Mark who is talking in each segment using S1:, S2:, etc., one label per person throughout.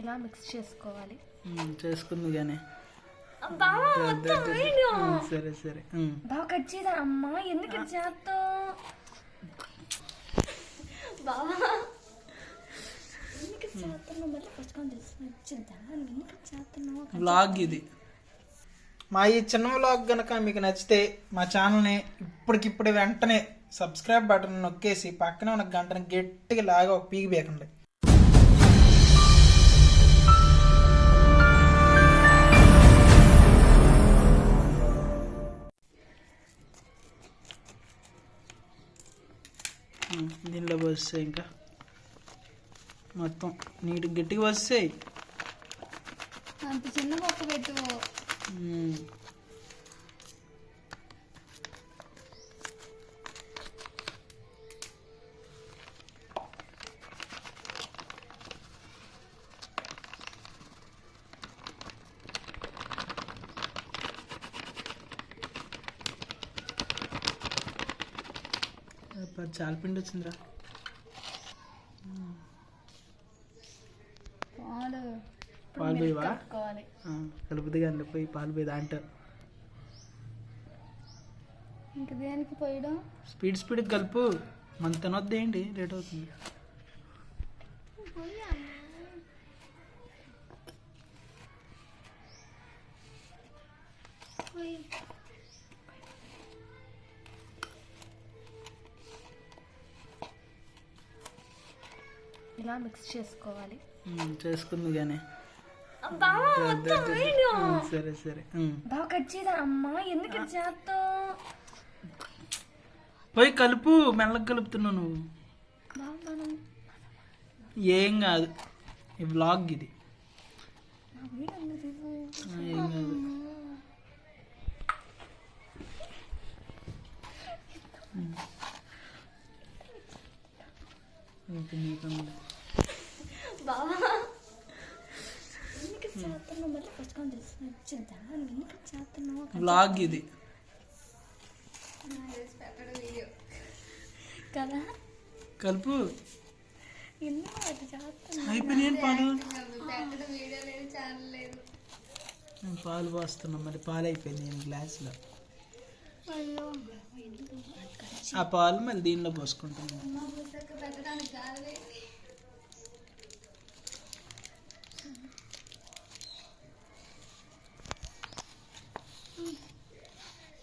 S1: ఇలా మిక్స్ చేసుకోవాలి
S2: చేసుకుంది కానీ సరే సరే.
S1: బాగా కట్ చేయదా అమ్మా? ఎందుకు చేస్తావు? బావా. ఎందుకు ఇట్లా చేస్తున్నావు? మళ్ళీ ఫస్ట్ కాల్ తెలిసి నచ్చిందా? ఎందుకు ఇట్లా చేస్తున్నావు?
S2: వ్లాగ్ ఇది. మా ఈ చిన్న వ్లాగ్ కనుక మీకు నచ్చితే మా ఛానల్ని ఇప్పటికిప్పుడు వెంటనే సబ్స్క్రైబ్ బటన్ నొక్కేసి పక్కనే ఉన్న గంటని గట్టిగా లాగా ఒక పీకి బేకండి దీనిలో వస్తాయి ఇంకా మొత్తం నీట్ గట్టిగా వస్తాయి
S1: అంత చిన్న పెట్టు.
S2: అబ్బా, చాలా పిండి వచ్చిందిరా.
S1: పాలు.
S2: పాలు పోయివా? కలుపుది కానీ పోయి పాలు పోయి దాంట్లో.
S1: ఇంక దేనికి పోయడం?
S2: స్పీడ్ స్పీడ్ కలుపు. మన తినొద్దు ఏంటి? లేట్ అవుతుంది.
S1: ఇలా మిక్స్ చేసుకోవాలి
S2: చేసుకుంది కానీ సరే సరే.
S1: బాగా కట్ చేయదా అమ్మా? ఎందుకు చేస్తావు?
S2: పోయి కలుపు మెల్లగా కలుపుతున్నావు నువ్వు. ఏం కాదు. ఈ వ్లాగ్ ఇది. ఏం కాదు. ఉమ్. ఇంకా నీకన్నా.
S1: బావా. ఎందుకు ఇట్లా చేస్తున్నావు? మళ్ళీ ఫస్ట్ కాల్ తెలిసి నచ్చిందా? ఎందుకు ఇట్లా చేస్తున్నావు?
S2: వ్లాగ్ ఇది.
S1: కదా?
S2: కలుపు.
S1: ఎందుకు అట్లా చేస్తున్నావు?
S2: అయిపోయినాయి పాలు? నేను పాలు పోస్తున్నా మరి పాలు అయిపోయింది నేను గ్లాస్లో.
S1: అయ్యో
S2: ఆ పాలు మళ్ళీ దీనిలో పోసుకుంటున్నాను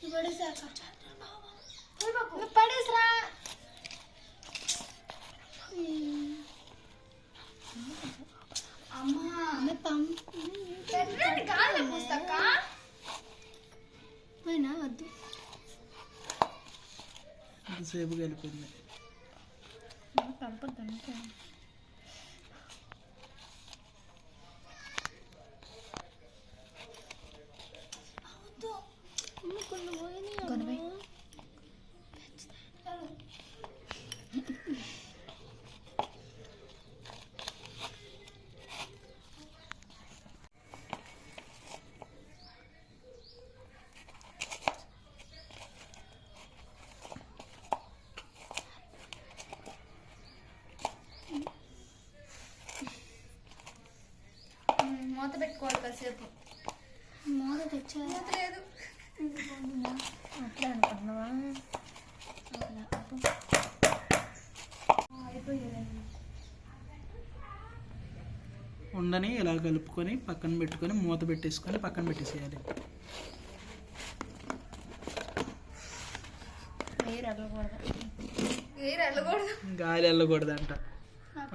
S1: పడేసరా. పోయినా వద్దు.
S2: ఎంతసేపు కలిపింది
S1: కలపద్దు అంతే కొనవై మూత పెట్టుకోవాలి కాసేపు. మూత తెచ్చా లేదు అట్లా అనుకున్నావా
S2: ఉండని ఇలా కలుపుకొని పక్కన పెట్టుకొని మూత పెట్టేసుకొని పక్కన పెట్టేసేయాలి.
S1: వేరు వెళ్ళకూడదు.
S2: గాలి వెళ్ళకూడదంట.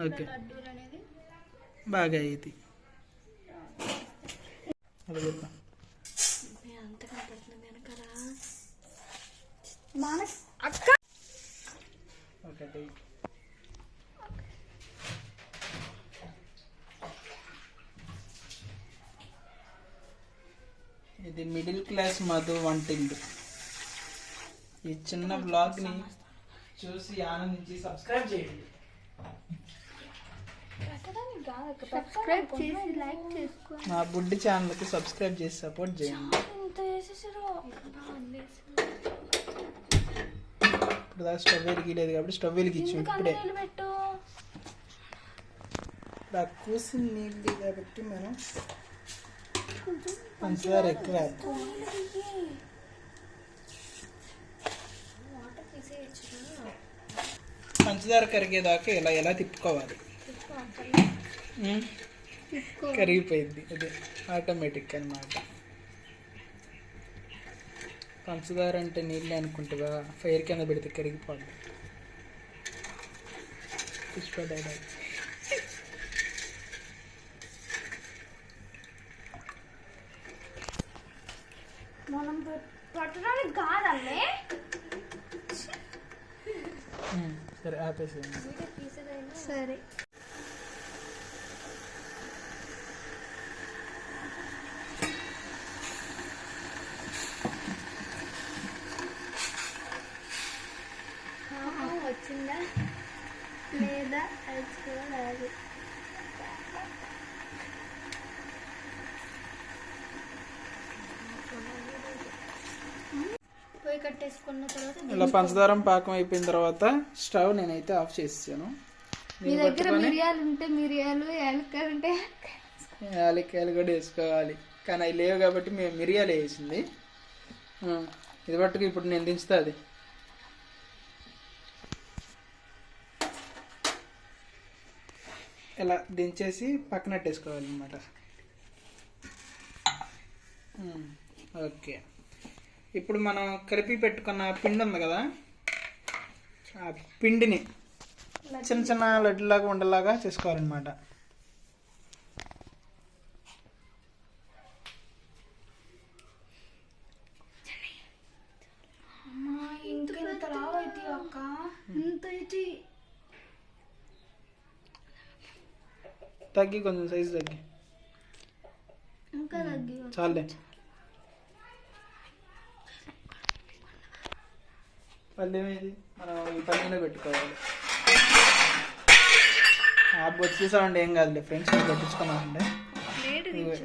S2: ఓకే. బాగా అయ్యింది అది కూడా.
S1: అంత కనపడుతుంది వెనకాల మాన అక్క.
S2: ఒకటి ఇది మిడిల్ క్లాస్ మధు వంటిల్లు. ఈ చిన్న బ్లాగ్ని చూసి ఆనందించి సబ్స్క్రైబ్ చేయండి.
S1: సబ్స్క్రైబ్ చేసి లైక్ చేసుకో.
S2: మా బుడ్డి ఛానల్కి సబ్స్క్రైబ్ చేసి సపోర్ట్ చేయండి.
S1: ఇంత వేసేసారు
S2: ఇప్పుడు దాకా స్టవ్ వెలిగిలేదు కాబట్టి స్టవ్ వెలిగించు ఇప్పుడే. ఇలా కూసిన నీళ్ళు కాబట్టి మనం పంచదార ఎక్కువ పంచదార కరిగేదాకా ఇలా ఎలా తిప్పుకోవాలి? కరిగిపోయింది. అది ఆటోమేటిక్ అన్నమాట. పంచదార అంటే నీళ్ళు అనుకుంటావా ఫైర్ కింద పెడితే కరిగిపోద్ది. పుష్ప డైలాగ్
S1: మనం పట్టడానికి కాదమ్మే.
S2: ఉమ్, సరే ఆపేసేయండి.
S1: సరే వచ్చిందా లేదా అది చూడాలి తర్వాత
S2: ఇలా పంచదారం పాకం అయిపోయిన తర్వాత స్టవ్ నేనైతే ఆఫ్ చేసాను
S1: మీ దగ్గర మిరియాలు ఉంటే మిరియాలు యాలక్కాయలు ఉంటే
S2: యాలక్కాయలు. కూడా వేసుకోవాలి. కానీ అవి లేవు కాబట్టి మేము మిరియాలు వేసింది. ఇది పట్టుకు ఇప్పుడు నేను దించుతా అది. ఇలా దించేసి పక్కన పెట్టేసుకోవాలన్నమాట. Um, okay. ఇప్పుడు మనం కలిపి పెట్టుకున్న పిండి ఉంది కదా ఆ పిండిని చిన్న చిన్న లడ్డులాగా ఉండలాగా చేసుకోవాలన్నమాట. తగ్గి కొంచెం సైజు తగ్గి. చాలే. పల్లెం ఏది మనం ఈ పల్లెంలో పెట్టుకోవాలి. ఆ బొచ్చు సౌండ్ ఏం కాదులే ఫ్రెండ్స్ మీరు పెట్టించుకున్నామంటే.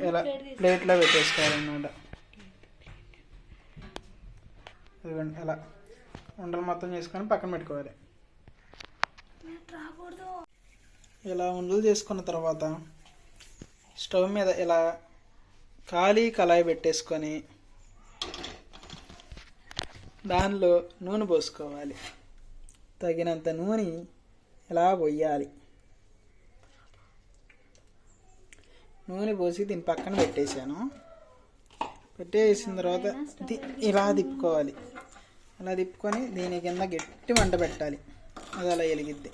S2: ఇలా ప్లేట్లో పెట్టేసుకోవాలన్నమాట. ఇదిగోండి ఇలా ఉండలు మొత్తం చేసుకొని పక్కన పెట్టుకోవాలి. ఇలా ఉండలు చేసుకున్న తర్వాత స్టవ్ మీద ఇలా ఖాళీ కళాయి పెట్టేసుకొని దానిలో నూనె పోసుకోవాలి. తగినంత నూనె ఇలా పోయాలి? నూనె పోసి దీని పక్కన పెట్టేశాను. పెట్టేసిన తర్వాత ఇలా తిప్పుకోవాలి. అలా తిప్పుకొని దీని కింద గట్టి మంట పెట్టాలి. అది అలా వెలిగిద్ది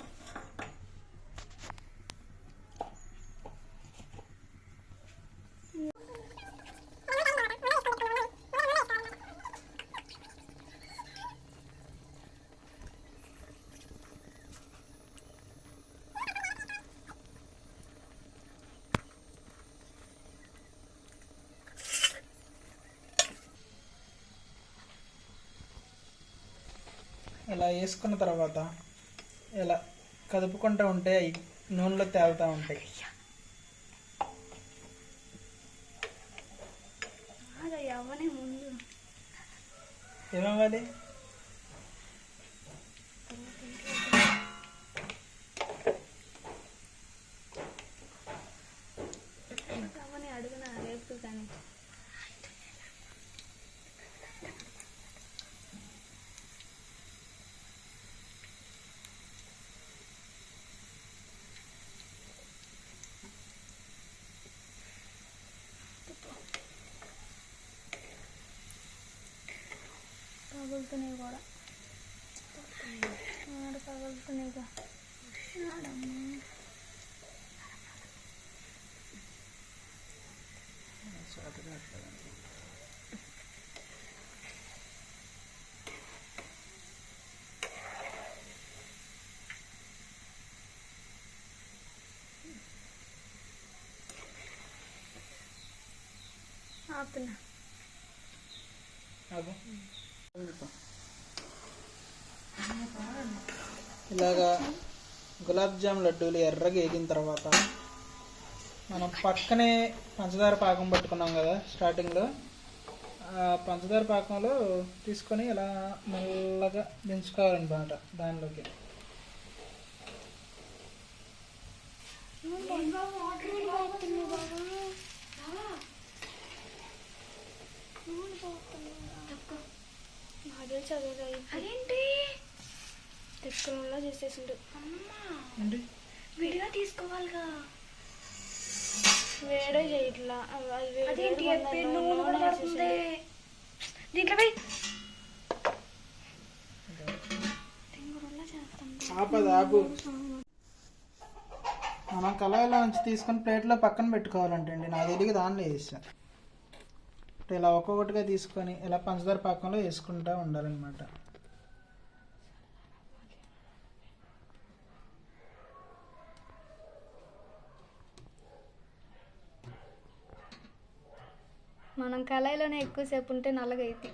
S2: వేసుకున్న తర్వాత ఇలా కదుపుకుంటూ ఉంటే అవి నూనెలో తేలుతూ ఉంటాయి.
S1: ఏమవ్వాలి? 아빠가 무슨 애가 신나라네 ആപ്പില്ല
S2: ആകും ఇలాగా గులాబ్ జామ్ లడ్డూలు ఎర్రగా వేగిన తర్వాత మనం పక్కనే పంచదార పాకం పట్టుకున్నాం కదా స్టార్టింగ్లో. ఆ పంచదార పాకంలో తీసుకొని ఇలా మెల్లగా దించుకోవాలన్నమాట దానిలోకి.
S1: అదేంటి?
S3: తెచ్చుకునేలా చేసేసిండు.
S1: విడిగా తీసుకోవాలిగా.
S3: వేడే చేయట్లా.
S1: అదేంటి నూనె పడుతుంది. దీంట్లో పోయి.
S2: మనం కళాయిలో నుంచి తీసుకొని ప్లేట్లో పక్కన పెట్టుకోవాలంటే అండి నా తెలియక దానిలో వేసా అంటే ఇలా ఒక్కొక్కటిగా తీసుకొని ఇలా పంచదార పాకంలో వేసుకుంటూ ఉండాలన్నమాట.
S3: మనం కళాయిలోనే ఎక్కువసేపు ఉంటే నల్లగా అయితే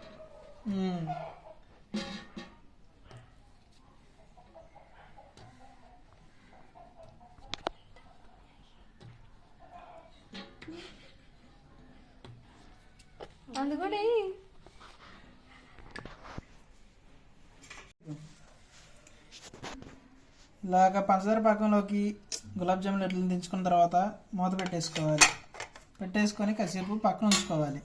S2: మ్మ్.
S3: అందుకని
S2: ఇలాగ పంచదార పాకంలోకి గులాబ్ జామున్ లడ్డూలు దించుకున్న తర్వాత మూత పెట్టేసుకోవాలి పెట్టేసుకొని కాసేపు పక్కన ఉంచుకోవాలి.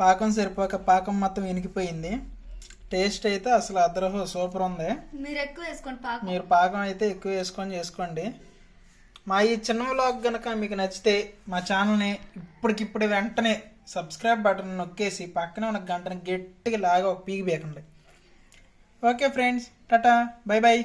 S2: పాకం సరిపోక పాకం మొత్తం ఇనికిపోయింది. టేస్ట్ అయితే అసలు అద్దరహో సూపర్ ఉంది.
S1: మీరు ఎక్కువ వేసుకోండి పాకం.
S2: మీరు పాకం అయితే ఎక్కువ వేసుకొని చేసుకోండి. మా ఈ చిన్న వ్లాగ్ కనుక మీకు నచ్చితే మా ఛానల్ని ఇప్పటికిప్పుడు వెంటనే సబ్స్క్రైబ్ బటన్ నొక్కేసి పక్కనే ఉన్న గంటని గట్టిగా లాగా ఒక పీకి బేకండి okay friends tata bye bye